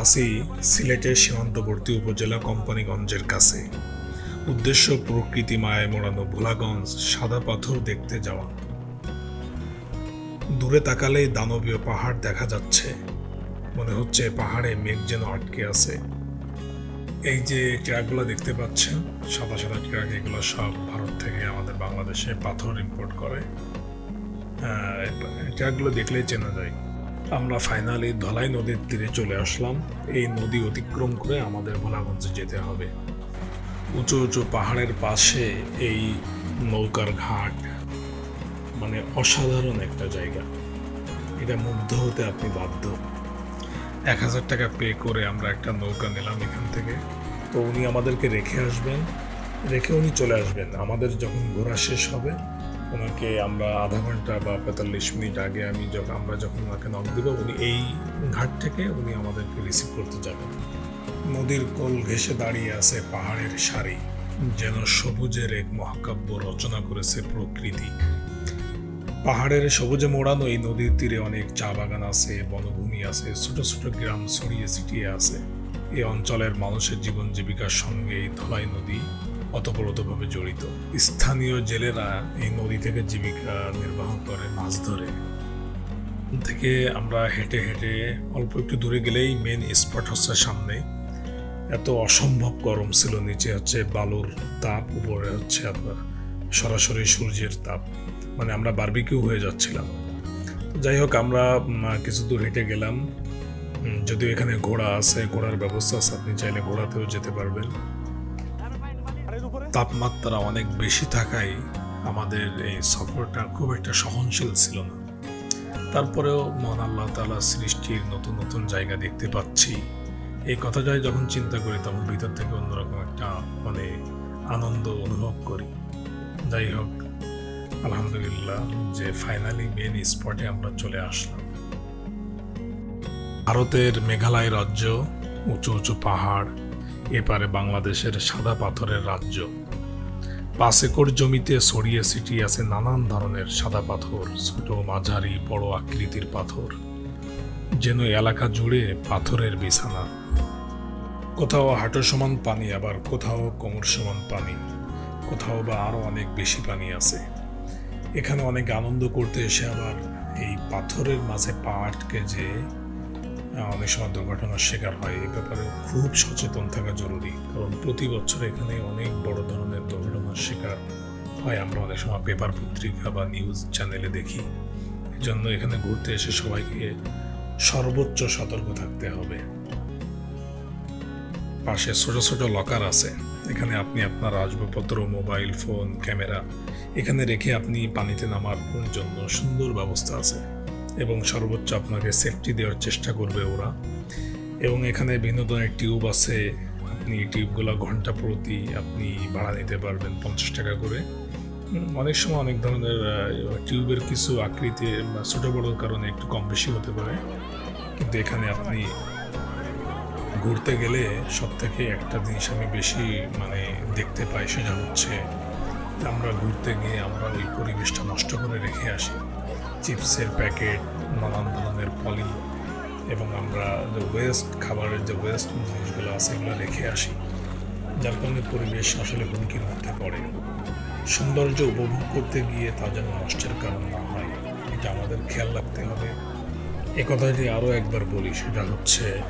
আছি সিলেটের সীমান্তবর্তী উপজেলা কোম্পানিগঞ্জের কাছে। উদ্দেশ্য প্রকৃতি মায়ায় মোড়ানো ভোলাগঞ্জ সাদা পাথর দেখতে যাওয়া। দূরে তাকালেই দানবীয় পাহাড় দেখা যাচ্ছে। মনে হচ্ছে পাহাড়ে মেঘ যেন আটকে আছে। এই যে ট্রাকগুলো দেখতে পাচ্ছেন, সাদা সাদা ট্রাক, এগুলো সব ভারত থেকে আমাদের বাংলাদেশে পাথর ইম্পোর্ট করে। ট্রাকগুলো দেখলেই চেনা যায়। আমরা ফাইনালি ধলাই নদীর তীরে চলে আসলাম। এই নদী অতিক্রম করে আমাদের ভোলাগঞ্জে যেতে হবে। উঁচু উঁচু পাহাড়ের পাশে এই নৌকার ঘাট মানে অসাধারণ একটা জায়গা। এটা মুগ্ধ হতে আপনি বাধ্য। এক হাজার টাকা পে করে আমরা একটা নৌকা নিলাম এখান থেকে। তো উনি আমাদেরকে রেখে আসবেন। রেখে উনি চলে আসবেন। আমাদের যখন ঘোরা শেষ হবে ওনাকে আমরা আধা ঘণ্টা বা পঁয়তাল্লিশ মিনিট আগে আমি যখন আমরা যখন ওনাকে নক দিব উনি এই ঘাট থেকে উনি আমাদেরকে রিসিভ করতে যাবেন নদীর কোল ঘেঁষে দাঁড়িয়ে আছে পাহাড়ের সারি, যেন সবুজের এক মহাকাব্য রচনা করেছে প্রকৃতি। পাহাড়ের সবুজে মোড়ানো এই নদীর তীরে অনেক চা বাগান আছে, বনভূমি আছে, ছোট ছোট গ্রাম ছড়িয়ে ছিটিয়ে আছে। এই অঞ্চলের মানুষের জীবন জীবিকার সঙ্গে এই ধলাই নদী অতপ্রতভাবে জড়িত। স্থানীয় জেলেরা এই নদী থেকে জীবিকা নির্বাহ করে, মাছ ধরে। থেকে আমরা হেঁটে হেঁটে অল্প একটু দূরে গেলেই মেন স্পট হচ্ছে সামনে। এত অসম্ভব গরম ছিল, নিচে হচ্ছে বালুর তাপ, উপরে হচ্ছে আপনার সরাসরি সূর্যের তাপ। মানে আমরা বারবিকিউ হয়ে যাচ্ছিলাম। যাই হোক, আমরা কিছু দূর হেঁটে গেলাম। যদিও এখানে ঘোড়া আছে, ঘোড়ার ব্যবস্থা আছে, আপনি চাইলে ঘোড়াতেও যেতে পারবেন। তাপমাত্রা অনেক বেশি থাকায় আমাদের এই সফরটা খুব একটা সহনশীল ছিল না। তারপরেও মহান আল্লাহ তালা সৃষ্টির নতুন নতুন জায়গা দেখতে পাচ্ছি। এই কথাটাই যখন চিন্তা করি, তখন ভিতর থেকে অন্যরকম একটা মানে আনন্দ অনুভব করি। যাই হোক, আলহামদুলিল্লাহ যে ফাইনালি মেন স্পটে আমরা চলে আসলাম। ভারতের মেঘালয় রাজ্য, উঁচু উঁচু পাহাড়, এপারে বাংলাদেশের সাদা পাথরের রাজ্য। পাঁচ একর জমিতে ছড়িয়ে ছিটিয়ে আছে নানান ধরনের সাদা পাথর, ছোট মাঝারি বড় আকৃতির পাথর। যেন এলাকা জুড়ে পাথরের বিছানা। কোথাও হাঁটু সমান পানি, আবার কোথাও কোমর সমান পানি। কোথাও বা আরও অনেক বেশি পানি আছে। এখানে অনেক আনন্দ করতে এসে আবার এই পাথরের মাঝে পা আটকে যে অনেক সময় দুর্ঘটনার শিকার হয়, এই ব্যাপারে খুব সচেতন থাকা জরুরি। কারণ প্রতি বছর এখানে অনেক বড় ধরনের দুর্ঘটনার শিকার হয়। আমরা অনেক সময় পেপার পত্রিকা বা নিউজ চ্যানেলে দেখি। জন্য এখানে ঘুরতে এসে সবাইকে সর্বোচ্চ সতর্ক থাকতে হবে। পাশে ছোট ছোট লকার আছে। এখানে আপনি আপনার আসবাবপত্র, মোবাইল, ফোন, ক্যামেরা এখানে রেখে আপনি পানিতে নামার জন্য সুন্দর ব্যবস্থা আছে। এবং সর্বোচ্চ আপনাকে সেফটি দেওয়ার চেষ্টা করবে ওরা। এবং এখানে বিনোদনের টিউব আছে, আপনি টিউবগুলো ঘণ্টা প্রতি আপনি ভাড়া নিতে পারবেন পঞ্চাশ টাকা করে। অনেক সময় অনেক ধরনের টিউবের কিছু আকৃতি ছোটো বড়োর কারণে একটু কম বেশি হতে পারে। কিন্তু এখানে আপনি ঘুরতে গেলে সব থেকে একটা জিনিস আমি বেশি মানে দেখতে পাই সেটা হচ্ছে, আমরা ঘুরতে গিয়ে আমরা ওই পরিবেশটা নষ্ট করে রেখে আসি। চিপসের প্যাকেট, নানান ধরনের পলি এবং আমরা যে ওয়েস্ট খাবারের যে ওয়েস্ট জিনিসগুলো আছে এগুলো রেখে আসি। যার কারণে পরিবেশ আসলে হুমকির মধ্যে পড়ে। সৌন্দর্য উপভোগ করতে গিয়ে তা যেন নষ্টের কারণ না হয়, এটা আমাদের খেয়াল রাখতে হবে। এ কথাটি আরও একবার বলি, সেটা হচ্ছে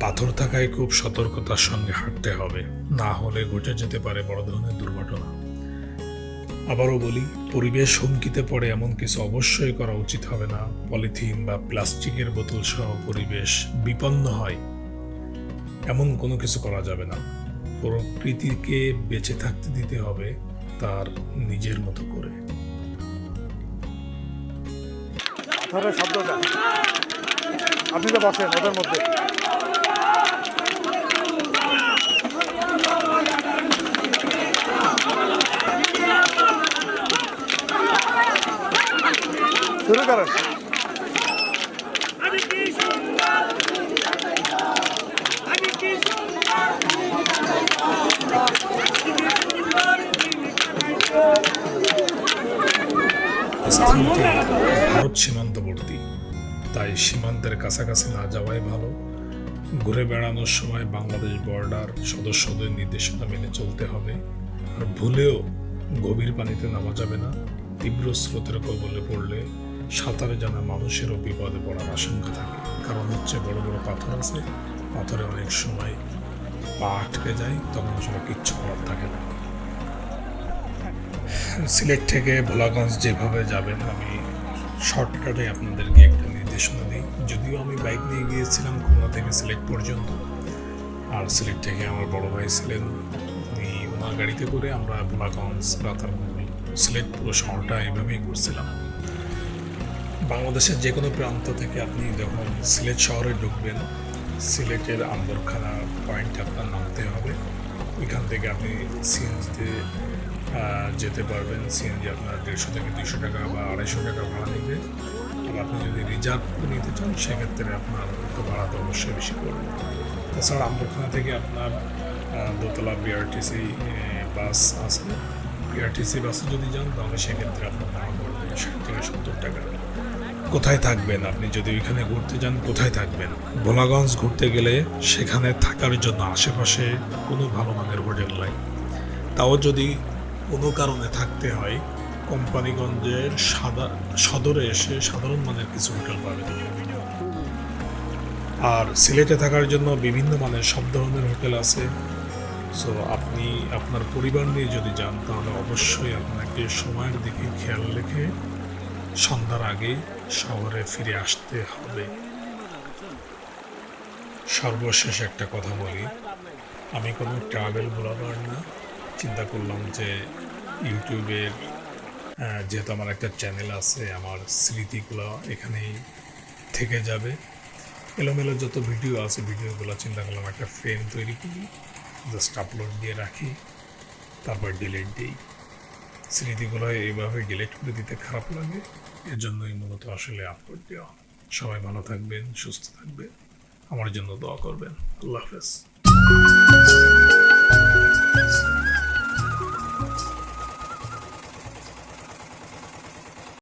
পাথর থাকায় খুব সতর্কতার সঙ্গে হাঁটতে হবে। না হলে ঘটে যেতে পারে বড় ধরনের দুর্ঘটনা। আবারও বলি, পরিবেশ হুমকিতে পড়ে এমন কিছু অবশ্যই করা উচিত হবে না। পলিথিন বা প্লাস্টিকের বোতল সহ পরিবেশ বিপন্ন হয়। এমন কোনো কিছু করা যাবে না। প্রকৃতিকে বেঁচে থাকতে দিতে হবে তার নিজের মতো করে। আপনি তো বসেন ওদের মধ্যে। শুরু করেন ভারত সীমান্তবর্তী। তাই সীমান্তের কাছাকাছি না যাওয়াই ভালো। ঘুরে বেড়ানোর সময় বাংলাদেশ বর্ডার সদস্যদের নির্দেশনা মেনে চলতে হবে। আর ভুলেও গভীর পানিতে নামা যাবে না। তীব্র স্রোতের কবলে পড়লে সাঁতারে জানা মানুষেরও বিপদে পড়ার আশঙ্কা থাকে। কারণ হচ্ছে বড় বড় পাথর আছে, পাথরে অনেক সময় পা আটকে যায়, তখন আসলে কিচ্ছু করার থাকে না। সিলেট থেকে ভোলাগঞ্জ যেভাবে যাবেন, আমি শর্টকাটে আপনাদেরকে একটা নির্দেশনা দিই। যদিও আমি বাইক নিয়ে গিয়েছিলাম খুলনা থেকে সিলেট পর্যন্ত, আর সিলেট থেকে আমার বড় ভাই ছিলেন, উনি ওনার গাড়িতে করে আমরা ভোলাগঞ্জ রাতারগুল সিলেট পুরো শহরটা এইভাবেই ঘুরছিলাম। বাংলাদেশের যে কোনো প্রান্ত থেকে আপনি যখন সিলেট শহরে ঢুকবেন, সিলেটের আন্দরখানা পয়েন্ট আপনার নামতে হবে। ওইখান থেকে আপনি সিএনজিতে যেতে পারবেন। সিএনজি আপনার দেড়শো থেকে দুশো টাকা বা আড়াইশো টাকা ভাড়া নেবে। আর আপনি যদি রিজার্ভ নিতে চান, সেক্ষেত্রে আপনার একটু ভাড়াটা অবশ্যই বেশি পড়বে। তাছাড়া আম্বরখানা থেকে আপনার দোতলা বিআরটিসি বাস আছে বিআরটিসি বাসে যদি যান, তাহলে সেক্ষেত্রে আপনার ভাড়া পড়বে ষাট থেকে সত্তর টাকা। কোথায় থাকবেন? আপনি যদি ওইখানে ঘুরতে যান, কোথায় থাকবেন? ভোলাগঞ্জ ঘুরতে গেলে সেখানে থাকার জন্য আশেপাশে কোনো ভালো মানের হোটেল নাই। তাও যদি কোনো কারণে থাকতে হয়, কোম্পানিগঞ্জের সাদা, সদরে এসে সাধারণ মানের কিছু হোটেল পাবেন। আর সিলেটে থাকার জন্য বিভিন্ন মানের সব ধরনের হোটেল আছে। সো আপনি আপনার পরিবার নিয়ে যদি যান, তাহলে অবশ্যই আপনাকে সময়ের দিকে খেয়াল রেখে সন্ধ্যার আগে শহরে ফিরে আসতে হবে। সর্বশেষ একটা কথা বলি। আমি কোনো ট্রাভেল ব্লগার না। চিন্তা করলাম যে ইউটিউবের যেহেতু আমার একটা চ্যানেল আছে, আমার স্মৃতিগুলো এখানেই থেকে যাবে। এলোমেলো যত ভিডিও আছে ভিডিওগুলো চিন্তা করলাম একটা ফ্রেম তৈরি করি। জাস্ট আপলোড দিয়ে রাখি। তারপর ডিলিট দিই। স্মৃতিগুলো এইভাবে গেলে করে দিতে খারাপ লাগে। এর জন্যই মূলত আসলে আপলোড দেওয়া। সবাই ভালো থাকবেন, সুস্থ থাকবেন। আমার জন্য দোয়া করবেন। আল্লাহ হাফেজ।